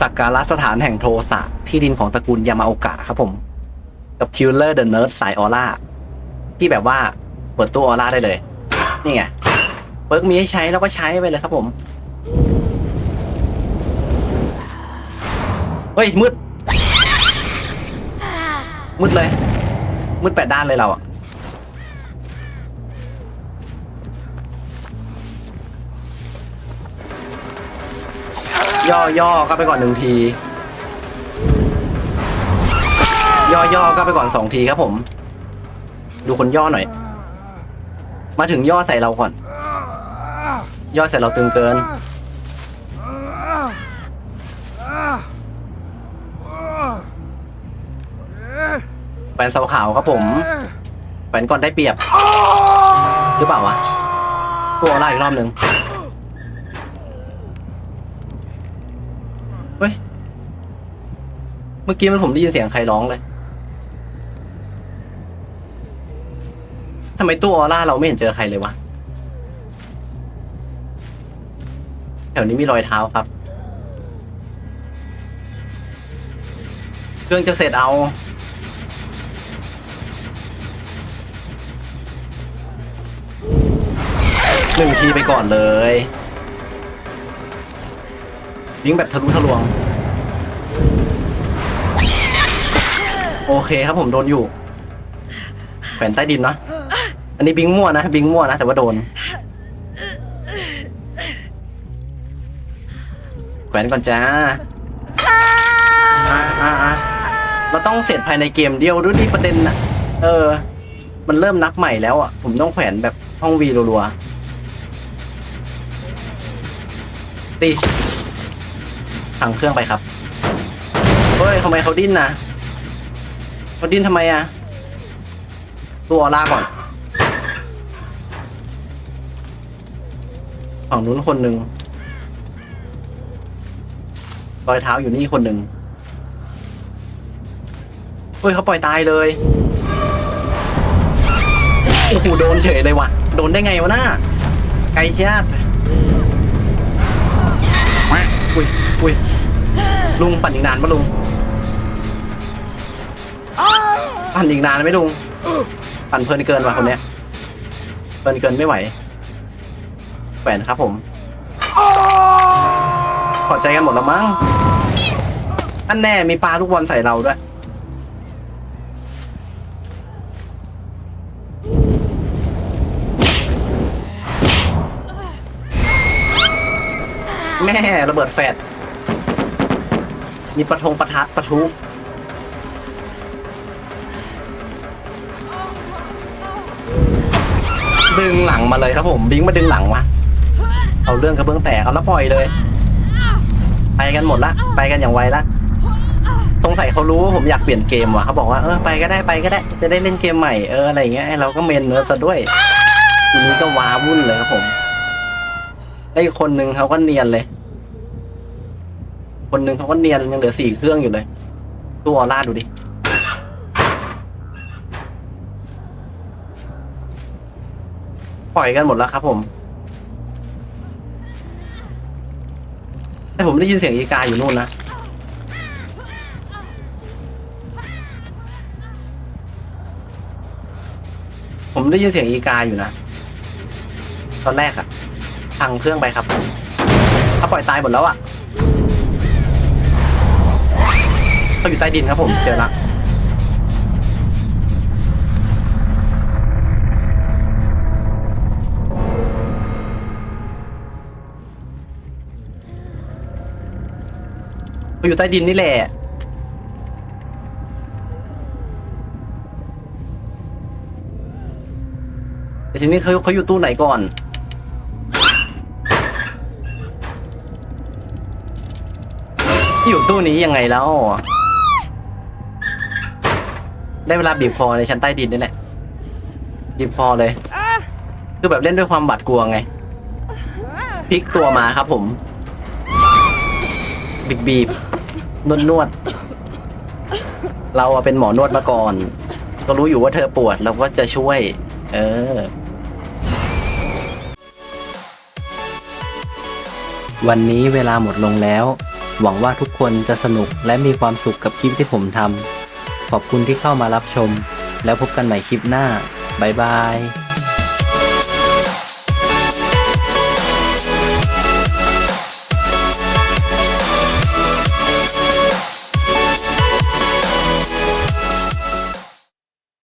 สักการะสถานแห่งโทสะที่ดินของตระกูลยามาโอกะครับผม กับ Killer the Nerd สายออร่าที่แบบว่าเปิดตู้ออร่าได้เลย นี่ไงเปิร์กมีให้ใช้แล้วก็ใช้ไปเลยครับผม เฮ้ย มืด มืดเลย มืดแปดด้านเลยเราอะ ย่อย่อก็ไปก่อนหนึ่งที ย่อย่อก็ไปก่อนสองทีครับผม ดูคนย่อหน่อย มาถึงย่อใส่เราก่อน ย่อใส่เราตึงเกิน แฟนสาขาวครับผมแฟนก่อนได้เปรียบ หรือเปล่าวะตัวอะไรอีกรอบหนึ่ง เฮ้ย เมื่อกี้มันผมได้ยินเสียงใครร้องเลยทำไมตู้ออร่าเราไม่เห็นเจอใครเลยวะ แถวนี้มีรอยเท้าครับ เครื่องจะเสร็จเอาหนึ่งทีไปก่อนเลย ยิงแบบทะลุทะลวง โอเคครับผมโดนอยู่แขวนใต้ดินเนอะอันนี้บิงมั่วนะ บิงมั่วนะ แต่ว่าโดนแขวนก่อนจ้าอะอะอะเราต้องเสร็จภายในเกมเดียวด้วยนี่ประเด็นนะเออ มันเริ่มนับใหม่แล้วอะ ผมต้องแขวนแบบห้องวีรัวๆตี พังเครื่องไปครับ เฮ้ยทำไมเขาดิ้นนะเขาดิ้นทำไมอะตัวออร่าก่อน ฝั่งนู้นคนหนึ่งรอยเท้าอยู่นี่คนหนึ่งเฮ้ยเขาปล่อยตายเลยโอ้โหโดนเฉยเลยว่ะ โดนได้ไงวะน่าไกลจ้าดอุ้ย อุ้ยลุงปั่นอีกนานปะลุงปั่นอีกนานไหมลุงปั่นเพลินเกินว่ะคนเนี้ยเพลินเกินไม่ไหวแหวนครับผมพอใจกันหมดแล้วมั้งอันแน่มีปลาลูกบอลใส่เราด้วยแม่ระเบิดแฟด มีประทงประทัดประทุดึงหลังมาเลยครับผม บิงมาดึงหลังวะเอาเรื่องกระเบื้องแตกเอาแล้วปล่อยเลย ไปกันหมดละไปกันอย่างไวละสงสัยเขารู้ว่าผมอยากเปลี่ยนเกมว่ะเขาบอกว่าเออไปก็ได้ไปก็ได้ จะได้เล่นเกมใหม่เอออะไรเงี้ยเราก็เมนเนื้อซะด้วยทีนี้ก็ว้าวุ่นเลยครับผมไอ้คนหนึ่งเขาก็เนียนเลย คนหนึ่งเขาก็เนียนยังเหลือสี่เครื่องอยู่เลยตัวออร่าดูดิ ปล่อยกันหมดแล้วครับผม แต่ผมได้ยินเสียงอีกาอยู่นู่นนะผมได้ยินเสียงอีกาอยู่นะ ตอนแรกอะพังเครื่องไปครับเขาปล่อยตายหมดแล้วอะ อยู่ใต้ดินครับผมเจอละเขาอยู่ใต้ดินนี่แหละ แต่ทีนี้เขาเขาอยู่ตู้ไหนก่อน อยู่ตู้นี้ยังไงแล้ว ได้เวลาบีบคอในชั้นใต้ดินนี่แหละบีบคอเลย คือแบบเล่นด้วยความหวาดกลัวไงพลิกตัวมาครับผม บีบบีบนวดนวด เราเป็นหมอนวดมาก่อน ก็รู้อยู่ว่าเธอปวดเราก็จะช่วย เออ วันนี้เวลาหมดลงแล้ว หวังว่าทุกคนจะสนุกและมีความสุขกับคลิปที่ผมทำ ขอบคุณที่เข้ามารับชม แล้วพบกันใหม่คลิปหน้า บ๊ายบาย